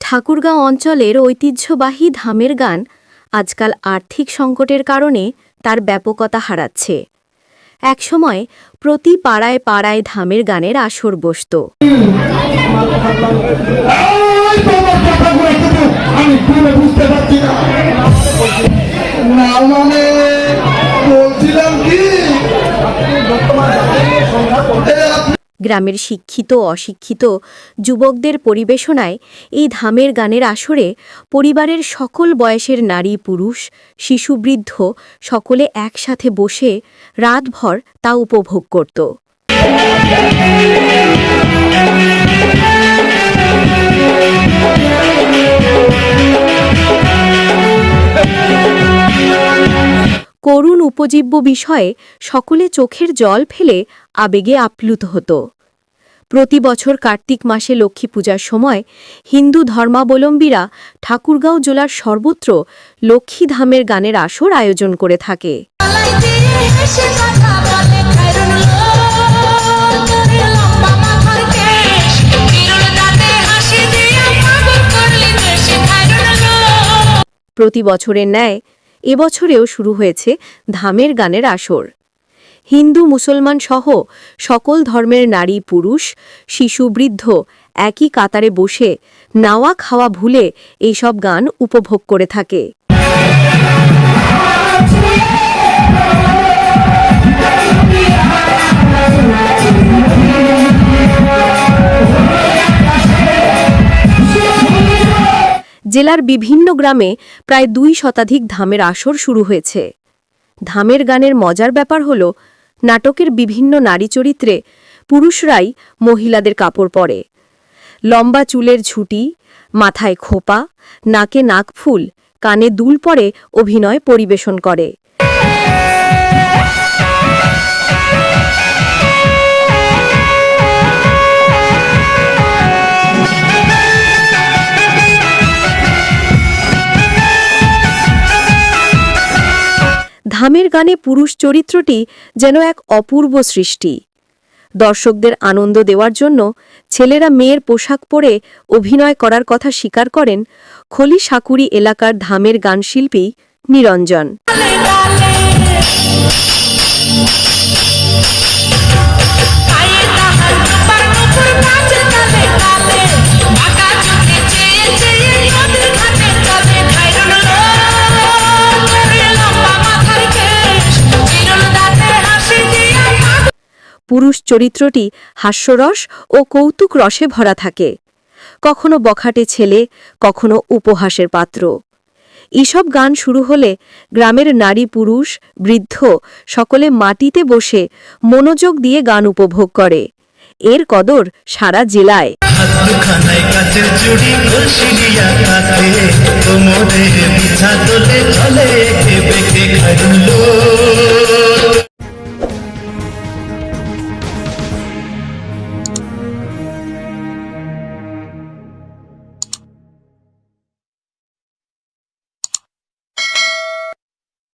ঠাকুরগাঁও অঞ্চলের ঐতিহ্যবাহী ধামের গান আজকাল আর্থিক সংকটের কারণে তার ব্যাপকতা হারাচ্ছে। একসময় প্রতি পাড়ায় পাড়ায় ধামের গানের আসর বসত। এই তোমার আমি বুঝতে পারছি না। গ্রামের শিক্ষিত অশিক্ষিত যুবকদের পরিবেশনায় এই ধামের গানের আসরে পরিবারের সকল বয়সের নারী, পুরুষ, শিশু, বৃদ্ধ সকলে একসাথে বসে রাতভর তা উপভোগ করত। উপজীব্য বিষয়ে সকলে চোখের জল ফেলে আবেগে আপ্লুত হতো। প্রতি বছর কার্তিক মাসে লক্ষ্মী পূজার সময় হিন্দু ধর্মাবলম্বীরা ঠাকুরগাঁও জেলার সর্বত্র লক্ষ্মীধামের গানের আসর আয়োজন করে থাকে। প্রতি বছরের ন্যায় এবছরেও শুরু হয়েছে ধামের গানের আসর। হিন্দু, মুসলমান সহ সকল ধর্মের নারী, পুরুষ, শিশু, বৃদ্ধ একই কাতারে বসে নাওয়া খাওয়া ভুলে এইসব গান উপভোগ করে থাকে। জেলার বিভিন্ন গ্রামে প্রায় দুই শতাধিক ধামের আসর শুরু হয়েছে। ধামের গানের মজার ব্যাপার হল, নাটকের বিভিন্ন নারী চরিত্রে পুরুষরাই মহিলাদের কাপড় পরে। লম্বা চুলের ঝুটি, মাথায় খোপা, নাকে নাকফুল কানে দুল পরে অভিনয় পরিবেশন করে। ধামের গানে পুরুষ চরিত্রটি যেন এক অপূর্ব সৃষ্টি। দর্শকদের আনন্দ দেওয়ার জন্য ছেলেরা মেয়ের পোশাক পরে অভিনয় করার কথা স্বীকার করেন খলি সাকুরি এলাকার ধামের গান শিল্পী নিরঞ্জন পুরুষ চরিত্রটি হাস্যরস ও কৌতুক রসে ভরা থাকে। কখনো বখাটে ছেলে, কখনো উপহাসের পাত্র। এসব গান শুরু হলে গ্রামের নারী পুরুষ, বৃদ্ধ সকলে মাটিতে বসে মনোযোগ দিয়ে গান উপভোগ করে। এর কদর সারা জেলায়।